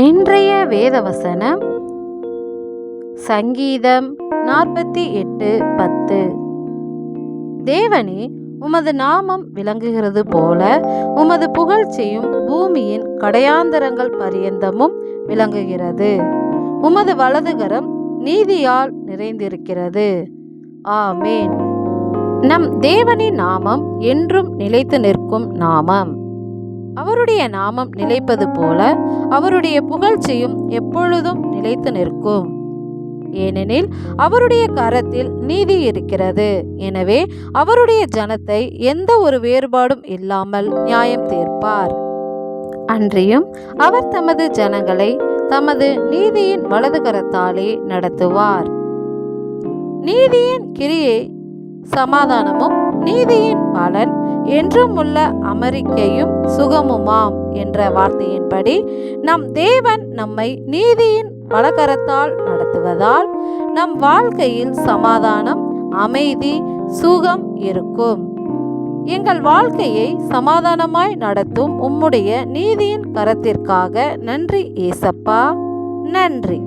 இன்றைய வேதவசனம் சங்கீதம் நாற்பத்தி எட்டு பத்து. தேவனே உமது நாமம் விளங்குகிறது போல உமது புகழ்ச்சியும் பூமியின் கடையாந்தரங்கள் பரியந்தமும் விளங்குகிறது. உமது வலதுகரம் நீதியால் நிறைந்திருக்கிறது. ஆமேன். நம் தேவனின் நாமம் என்றும் நிலைத்து நிற்கும் நாமம். அவருடைய நாமம் நிலைப்பது போல அவருடைய புகழ்ச்சியும் எப்பொழுதும் நிலைத்து நிற்கும். ஏனெனில் அவருடைய கரத்தில் நீதி இருக்கிறது. எனவே அவருடைய ஜனத்தை எந்த ஒரு வேறுபாடும் இல்லாமல் நியாயம் தீர்ப்பார். அன்றியும் அவர் தமது ஜனங்களை தமது நீதியின் வலது கரத்தாலே நடத்துவார். நீதியின் கிரியை சமாதானமும் நீதியின் பலன் என்றும் உள்ள அமெரிக்கையும் சுகமுமாம் என்ற வார்த்தையின்படி நம் தேவன் நம்மை நீதியின் வலகரத்தால் நடத்துவதால் நம் வாழ்க்கையில் சமாதானம் அமைதி சுகம் இருக்கும். எங்கள் வாழ்க்கையை சமாதானமாய் நடத்தும் உம்முடைய நீதியின் கரத்திற்காக நன்றி ஏசப்பா. நன்றி.